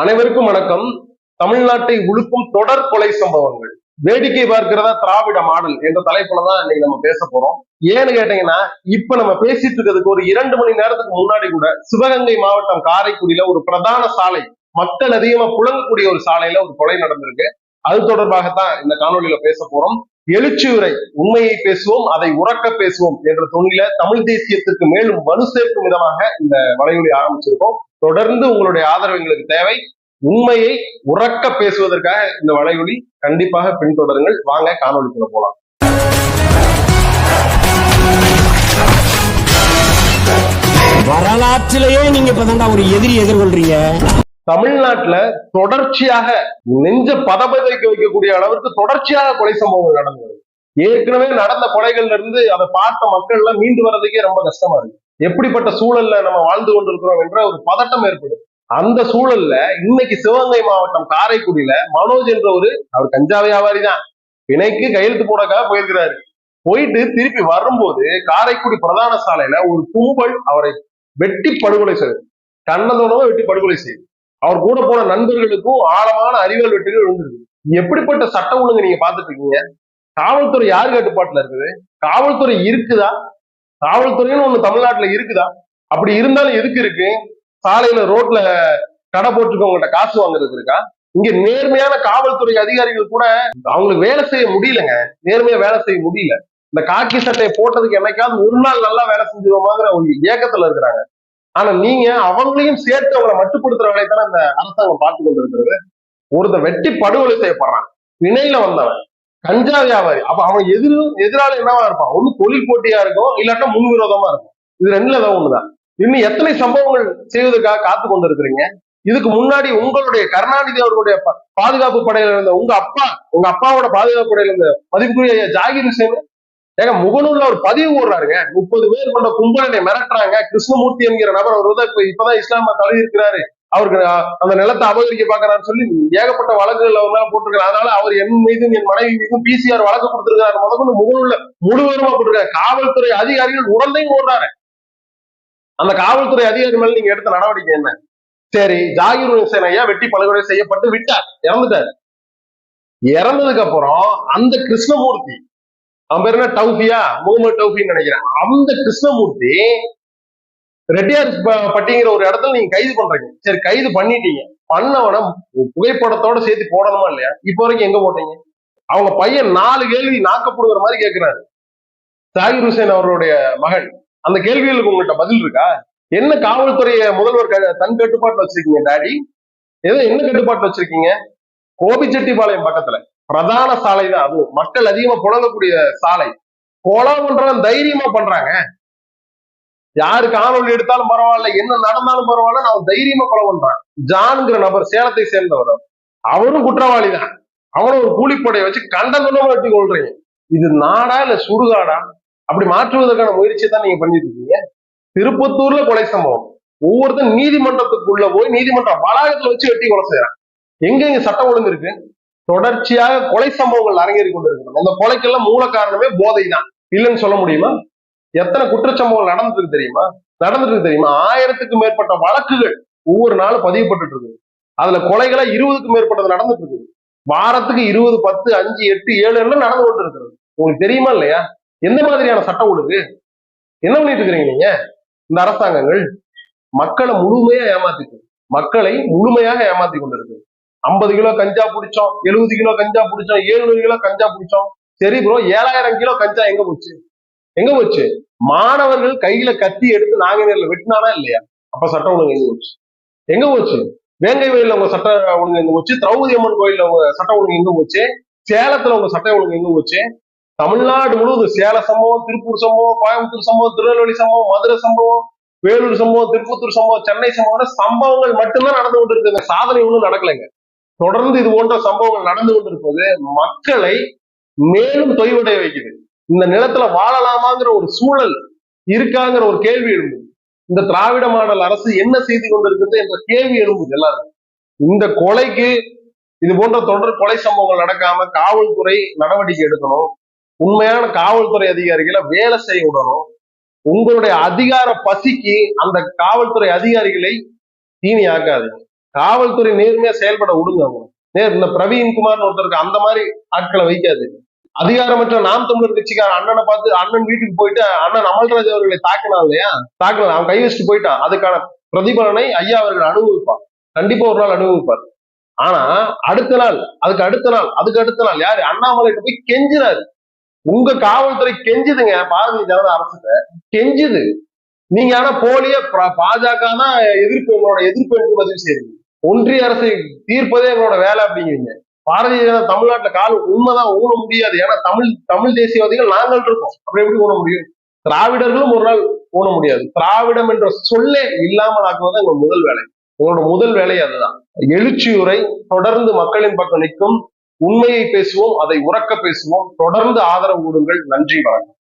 அனைவருக்கும் வணக்கம். தமிழ்நாட்டை உழுக்கும் தொடர் கொலை சம்பவங்கள். வேடிக்கை பார்க்கிறதா திராவிட மாடல் என்ற தலைப்புல தான் இன்னைக்கு நம்ம பேச போறோம். ஏன்னு கேட்டீங்கன்னா இப்ப நம்ம பேசிட்டு இருக்கிறதுக்கு ஒரு இரண்டு மணி நேரத்துக்கு முன்னாடி கூட சிவகங்கை மாவட்டம் காரைக்குடியில ஒரு பிரதான சாலை மக்கள் அதிகமா புழங்கக்கூடிய ஒரு சாலையில ஒரு கொலை நடந்திருக்கு. அது தொடர்பாகத்தான் இந்த காணொலியில பேச போறோம். எழுச்சி உரை உண்மையை பேசுவோம் அதை உறக்க பேசுவோம் என்ற துணியில தமிழ் தேசியத்திற்கு மேலும் வலு சேர்க்கும் விதமாக இந்த வலையொலி ஆரம்பிச்சிருக்கோம். தொடர்ந்து உங்களுடைய ஆதரவு எங்களுக்கு தேவை. உண்மையை உறக்க பேசுவதற்காக இந்த வலையொலி கண்டிப்பாக பின்தொடருங்கள். வாங்க காணொலிக்குள்ள போலாம். வரலாற்றிலேயே நீங்க இப்பதான்டா ஒரு எதிரி எதிர்கொள்றீங்க. தமிழ்நாட்டுல தொடர்ச்சியாக நெஞ்ச பதபதைக்க வைக்கக்கூடிய அளவுக்கு தொடர்ச்சியாக கொலை சம்பவங்கள் நடந்து வருது. ஏற்கனவே நடந்த கொலைகள்ல இருந்து அதை பார்த்த மக்கள் எல்லாம் மீண்டு வர்றதுக்கே ரொம்ப கஷ்டமா இருக்கு. எப்படிப்பட்ட சூழல்ல நம்ம வாழ்ந்து கொண்டிருக்கிறோம் என்ற ஒரு பதட்டம் ஏற்படும். அந்த சூழல்ல இன்னைக்கு சிவகங்கை மாவட்டம் காரைக்குடியில மனோஜ் என்ற ஒரு அவர் கஞ்சா வியாபாரி தான் பிணைக்கு கையெழுத்து போடக்காக போயிருக்கிறாரு. போயிட்டு திருப்பி வரும்போது காரைக்குடி பிரதான சாலையில ஒரு கும்பல் அவரை வெட்டி படுகொலை செய்யும் கண்ணதோனவும் வெட்டி படுகொலை செய்யுது அவர் கூட போன நண்பர்களுக்கும் ஆழமான அறிவியல் வெட்டுகள் விழுந்திருக்கு. எப்படிப்பட்ட சட்டம் ஒழுங்கு நீங்க பாத்துட்டு இருக்கீங்க? காவல்துறை யார் கட்டுப்பாட்டுல இருக்குது? காவல்துறை இருக்குதா? காவல்துறைன்னு ஒண்ணு தமிழ்நாட்டுல இருக்குதா? அப்படி இருந்தாலும் எதுக்கு இருக்கு? சாலையில ரோட்ல கடை போட்டுருக்கவங்கள்ட்ட காசு வாங்குறது இருக்கா? இங்க நேர்மையான காவல்துறை அதிகாரிகள் கூட அவங்களுக்கு வேலை செய்ய முடியலங்க. நேர்மையா வேலை செய்ய முடியல. இந்த காக்கி சட்டையை போட்டதுக்கு என்னைக்காவது ஒரு நாள் நல்லா வேலை செஞ்சிருவோமாங்கிற ஒரு ஏக்கத்துல இருக்கிறாங்க. ஆனா நீங்க அவங்களையும் சேர்த்து அவங்களை மட்டுப்படுத்துற வேலையை தானே இந்த அரசாங்கம் பார்த்து கொண்டு இருக்கிறது ஒருத்தன் வெட்டி படுகொலை செய்யப்படுறான். இணையில வந்தவன். கஞ்சா வியாபாரி. அப்ப அவன் எதிர எதிரால என்னவா இருப்பான்? ஒண்ணு தொழில் போட்டியா இருக்கும் இல்லாட்டா முன்விரோதமா இருக்கும். இது ரெண்டுல ஏதோ ஒண்ணுதான். இன்னும் எத்தனை சம்பவங்கள் செய்வதற்காக காத்து கொண்டு இருக்கிறீங்க இதுக்கு முன்னாடி உங்களுடைய கருணாநிதி அவர்களுடைய பாதுகாப்பு படையில இருந்த உங்க அப்பா உங்க அப்பாவோட பாதுகாப்பு படையில இருந்த மதிப்புக்குரிய ஜாகிர் ஹுசேன்? ஏங்க முகநூல்ல ஒரு பதிவு போடுறாருங்க. முப்பது பேர் கொண்ட கும்பலனை மிரட்டுறாங்க. கிருஷ்ணமூர்த்தி என்கிற நபர் அவர் இப்பதான் இஸ்லாம தழுவி இருக்கிறாரு. அவருக்கு அந்த நிலத்தை அபகரிக்க பாக்குறாரு சொல்லி ஏகப்பட்ட வழக்குகள் அவர் மேல போட்டிருக்காரு. அதனால அவர் என் மீதும் என் மனைவி மீதும் பிசிஆர் வழக்கு கொடுத்திருக்காரு முதற்கொண்டு முகநூல்ல முழுவதுமா போட்டிருக்காரு. காவல்துறை அதிகாரிகள் உடந்தையும் போடுறாரு. அந்த காவல்துறை அதிகாரி மேல நீங்க எடுத்த நடவடிக்கை என்ன? சரி ஜாகிர் ஹுசேன் ஐயா வெட்டி படுகொலை செய்யப்பட்டு விட்டார். இறந்துட்டார். இறந்ததுக்கு அப்புறம் அந்த கிருஷ்ணமூர்த்தி அவன் பேர் என்ன? டவுஃபியா முகமது டவுஃபின்னு நினைக்கிறேன். அந்த கிருஷ்ணமூர்த்தி ரெட்டியார் பட்டிங்கிற ஒரு இடத்துல நீங்க கைது பண்றீங்க. சரி கைது பண்ணிட்டீங்க. பண்ணவன புகைப்படத்தோட சேர்த்து போடணுமா இல்லையா? இப்போ வரைக்கும் எங்க போட்டீங்க? அவங்க பையன் நாலு கேள்வி நாக்கப்படுகிற மாதிரி கேட்கிறாரு சாகிர் ஹுசேன் அவருடைய மகன் அந்த கேள்விகளுக்கு உங்கள்கிட்ட பதில் இருக்கா? என்ன காவல்துறைய முதல்வர் க- தன் கட்டுப்பாட்டுல வச்சிருக்கீங்க டாடி? ஏதோ என்ன கட்டுப்பாட்டுல வச்சிருக்கீங்க? கோபிச்செட்டிப்பாளையம் பக்கத்துல. பிரதான சாலை தான் அது மக்கள் அதிகமா புழங்கக்கூடிய சாலை. கொலை பண்றவன் தைரியமா பண்றாங்க. யாரு காணொலி எடுத்தாலும் பரவாயில்ல என்ன நடந்தாலும் பரவாயில்ல நான் தைரியமா கொலை பண்றான். ஜான்ங்கிற நபர் சேலத்தை சேர்ந்தவர். அவரும் குற்றவாளி தான் அவனும் ஒரு கூலிப்படையை வச்சு கண்டதுன்னு வெட்டி கொள்றீங்க இது நாடா இல்ல சுடுகாடா? அப்படி மாற்றுவதற்கான முயற்சியை தான் நீங்க பண்ணிட்டு இருக்கீங்க. திருப்பத்தூர்ல கொலை சம்பவம். ஒவ்வொருத்தரும் நீதிமன்றத்துக்குள்ள போய் நீதிமன்ற வளாகத்துல வச்சு வெட்டி கொலை செய்யறான். எங்க இங்க சட்டம் ஒழுங்கு இருக்கு தொடர்ச்சியாக கொலை சம்பவங்கள் அரங்கேறி கொண்டிருக்கிறது. அந்த கொலைக்கெல்லாம் மூல காரணமே போதை தான் இல்லைன்னு சொல்ல முடியுமா? எத்தனை குற்றச்சம்பவங்கள் நடந்துட்டு இருக்கு தெரியுமா? நடந்துட்டு இருக்கு தெரியுமா? ஆயிரத்துக்கும் மேற்பட்ட வழக்குகள் ஒவ்வொரு நாளும் பதியப்பட்டு இருக்குது. அதுல கொலைகளா இருபதுக்கும் மேற்பட்டது நடந்துட்டு இருக்குது. வாரத்துக்கு இருபது பத்து அஞ்சு எட்டு ஏழு எல்லாம் நடந்து கொண்டு இருக்கிறது உங்களுக்கு தெரியுமா இல்லையா? எந்த மாதிரியான சட்டம் ஒழுங்கு? என்ன பண்ணிட்டு இருக்கிறீங்க நீங்க? இந்த அரசாங்கங்கள் மக்களை முழுமையா ஏமாத்திட்டு மக்களை முழுமையாக ஏமாத்தி கொண்டிருக்கு. ஐம்பது கிலோ கஞ்சா பிடிச்சோம் எழுபது கிலோ கஞ்சா பிடிச்சோம் ஏழுநூறு கிலோ கஞ்சா பிடிச்சோம். சரி ப்ரோ ஏழாயிரம் கிலோ கஞ்சா எங்க போச்சு? எங்க போச்சு? மாணவர்கள் கையில கத்தி எடுத்து நாங்கநேரில் வெட்டினானா இல்லையா? அப்ப சட்டம் ஒழுங்கு எங்க போச்சு? எங்க போச்சு? வேங்கை வயல்ல உங்க சட்ட ஒழுங்கு எங்க போச்சு? திரௌபதி அம்மன் கோயில்ல உங்க சட்ட ஒழுங்கு எங்க போச்சு? சேலத்துல உங்க சட்ட ஒழுங்கு எங்க போச்சு? தமிழ்நாடு முழுவதும் சேல சம்பவம் திருப்பூர் சம்பவம் கோயம்புத்தூர் சம்பவம் திருநெல்வேலி சம்பவம் மதுரை சம்பவம் வேலூர் சம்பவம் திருப்பத்தூர் சம்பவம் சென்னை சம்பவம் சம்பவங்கள் மட்டும்தான் நடந்து கொண்டு இருக்குங்க சாதனை ஒன்றும் நடக்கலைங்க. தொடர்ந்து இது போன்ற சம்பவங்கள் நடந்து கொண்டிருப்பது மக்களை மேலும் தொய்வடைய வைக்குது. இந்த நிலத்துல வாழலாமாங்கிற ஒரு சூழல் இருக்காங்கிற ஒரு கேள்வி எழும்புது. இந்த திராவிட மாடல் அரசு என்ன செய்து கொண்டிருக்கிறது என்ற கேள்வி எழும்புது எல்லாரும் இந்த கொலைக்கு இது போன்ற தொடர் கொலை சம்பவங்கள் நடக்காம காவல்துறை நடவடிக்கை எடுக்கணும். உண்மையான காவல்துறை அதிகாரிகளை வேலை செய்ய விடணும். உங்களுடைய அதிகார பசிக்கு அந்த காவல்துறை அதிகாரிகளை தீனி ஆக்காதீங்க. காவல்துறை நேர்மையா செயல்பட விடுங்க அவங்க. நேர் இந்த பிரவீன் குமார்னு ஒருத்தருக்கு அந்த மாதிரி ஆட்களை வைக்காது அதிகாரமற்ற நாம் தமிழர் கட்சிக்கார அண்ணனை பார்த்து அண்ணன் வீட்டுக்கு போயிட்டு அண்ணன் அமல்ராஜ் அவர்களை தாக்கினான் இல்லையா? தாக்கல அவன் கை வச்சுட்டு போயிட்டான். அதுக்கான பிரதிபலனை ஐயா அவர்கள் அனுபவிப்பார். கண்டிப்பா ஒரு நாள் அனுபவிப்பார். ஆனா அடுத்த நாள் அதுக்கு அடுத்த நாள் அதுக்கு அடுத்த நாள் யாரு? அண்ணாமலைகிட்ட போய் கெஞ்சினாரு. உங்க காவல்துறை கெஞ்சுதுங்க பாரதிய ஜனதா அரசுல கெஞ்சுது. நீங்க ஆனா போலிய பாஜக தான் எதிர்ப்பு எங்களோட எதிர்ப்பு என்று பதிவு செய்யுங்க ஒன்றிய அரசை தீர்ப்பதே எங்களோட வேலை அப்படிங்கிறீங்க. பாரதிய ஜனதா தமிழ்நாட்டுல கால் உண்மைதான் ஊன முடியாது. ஏன்னா தமிழ் தமிழ் தேசியவாதிகள் நாங்கள் இருக்கோம். அப்படி எப்படி ஊன முடியும்? திராவிடர்களும் ஒரு நாள் ஊன முடியாது. திராவிடம் என்ற சொல்லே இல்லாமல் ஆக்குவது எங்க முதல் வேலை. உங்களோட முதல் வேலை அதுதான். எழுச்சியுரை தொடர்ந்து மக்களின் பக்கம் நிற்கும். உண்மையை பேசுவோம் அதை உறக்க பேசுவோம். தொடர்ந்து ஆதரவு கொடுங்கள் நன்றி வணக்கம்.